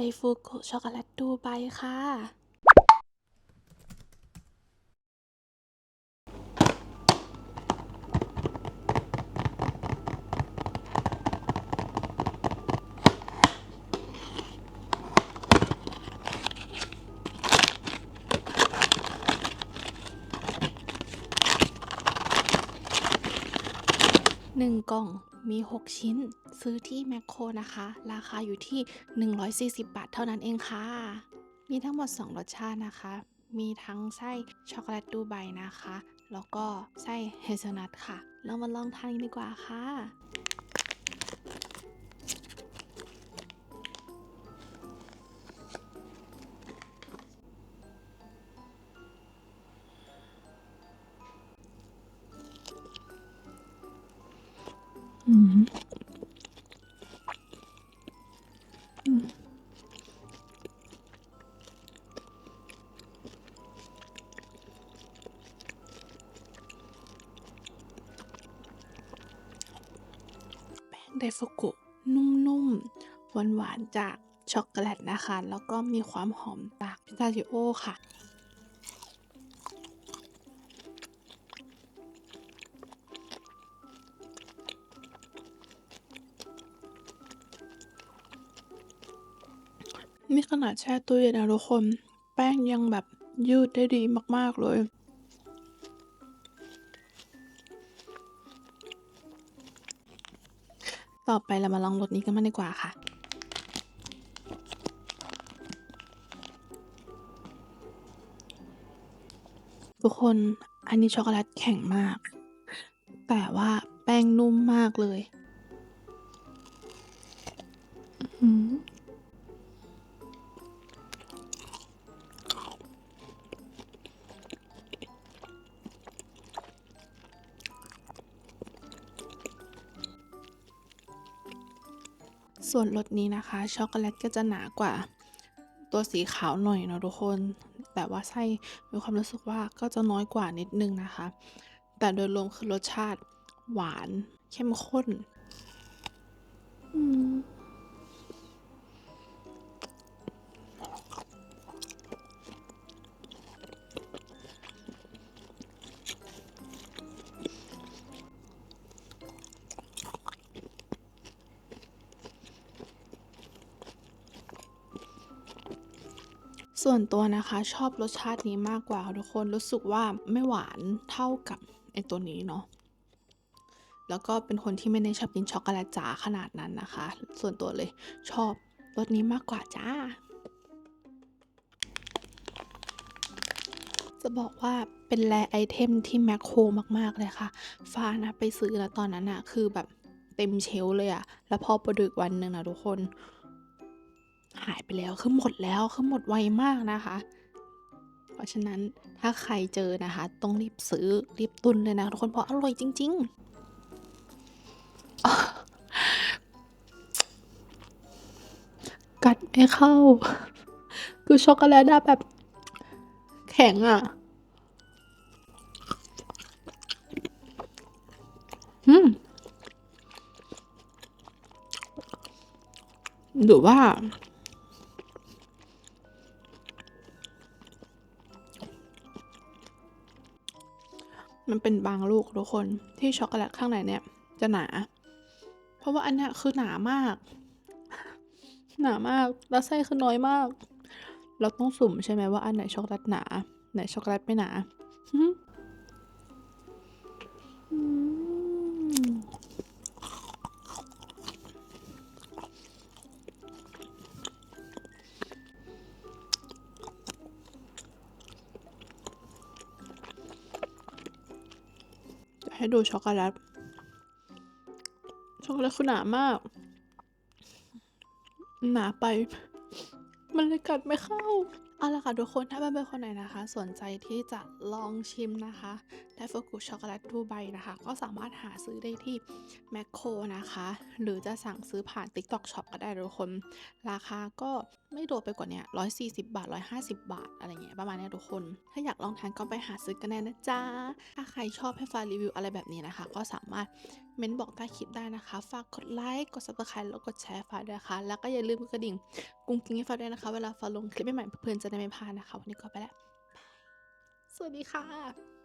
ไดฟูกุช็อกโกแลตดูไบค่ะ หนึ่งกล่องมี 6 ชิ้น ซื้อที่แมคโครนะคะ ราคาอยู่ที่ 140 บาทเท่านั้นเองค่ะ มีทั้งหมด 2 รสชาตินะคะ มีทั้งไส้ช็อกโกแลตดูไบนะคะ แล้วก็ไส้เฮเซลนัทค่ะ เรามาลองทานกันดีกว่าค่ะอืมอื แป้งไดฟุกุนุ่มๆ หวานๆ จากช็อกโกแลตนะคะ แล้วก็มีความหอมจากพิสตาชิโอค่ะ นี่ขนาดแช่ตู้เย็นนะทุกคน แป้งยังแบบยืดได้ดีมากๆเลย ต่อไปเรามาลองรถนี้กันมางดีกว่าค่ะ ทุกคนอันนี้ช็อกโกแลตแข็งมาก แต่ว่าแป้งนุ่มมากเลย ส่วนรสนี้นะคะ ช็อกโกแลตก็จะหนากว่าตัวสีขาวหน่อยเนาะทุกคน แต่ว่าไส้มีความรู้สึกว่าก็จะน้อยกว่านิดนึงนะคะ แต่โดยรวมคือรสชาติหวานเข้มข้น อืม ส่วนตัวนะคะชอบรสชาตินี้มากกว่าทุกคนรู้สึกว่าไม่หวานเท่ากับไอตัวนี้เนาะแล้วก็เป็นคนที่ไม่ได้ชอบกินช็อกโกแลตจ๋าขนาดนั้นนะคะ ส่วนตัวเลยชอบรสนี้มากกว่าจ้า จะบอกว่าเป็นแรไอเทมที่แมคโครมากๆเลยค่ะฟ้านะไปซื้อนะตอนนั้นอะคือแบบเต็มเชลเลยอะแล้วพอประดึกวันหนึ่งนะทุกคน หายไปแล้วคือหมดแล้วคือหมดไวมากนะคะ เพราะฉะนั้นถ้าใครเจอนะคะ ต้องรีบซื้อรีบตุนเลยนะทุกคนเพราะอร่อยจริง ๆ กัดไม่เข้า คือช็อกโกแลตแบบ แข็งอะอืมหรือว่า มันเป็นบางลูกทุกคนที่ช็อกโกแลตข้างในเนี่ย จะหนา เพราะว่าอันเนี้ยคือหนามาก หนามากแล้วไส้คือน้อยมาก เราต้องสุ่มใช่ไหมว่าอันไหนช็อกโกแลตหนา ไหนช็อกโกแลตไม่หนา ให้ดูช็อกโกแลต ช็อกโกแลตคือหนามาก หนาไป มันเลยกัดไม่เข้าเอาละค่ะทุกคนถ้าเพื่อนๆคนไหนนะคะ สนใจที่จะลองชิมนะคะ ไดฟูกุช็อกโกแลตดูไบนะคะ ก็สามารถหาซื้อได้ที่แมคโครนะคะ หรือจะสั่งซื้อผ่าน TikTok Shop ก็ได้ทุกคน ราคาก็ไม่โดดไปกว่าเนี้ย140 บาท 150 บาท อะไรเงี้ยประมาณเนี้ยทุกคน ถ้าอยากลองทานก็ไปหาซื้อกันได้นะจ๊ะ ถ้าใครชอบให้ฟ้ารีวิวอะไรแบบนี้นะคะ ก็สามารถเม้นบอกใต้คลิปได้นะคะ ฝากกดไลค์ กด subscribe แล้วกดแชร์ฟ้าด้วยนะคะ แล้วก็อย่าลืมกดกระดิ่งกุ้งกิ้งให้ฟ้าด้วยนะคะ เวลาฟ้าลงคลิปใหม่ๆเพื่อนๆจะได้ไม่พลาดนะคะ วันนี้ก็ไปแล้วสวัสดีค่ะ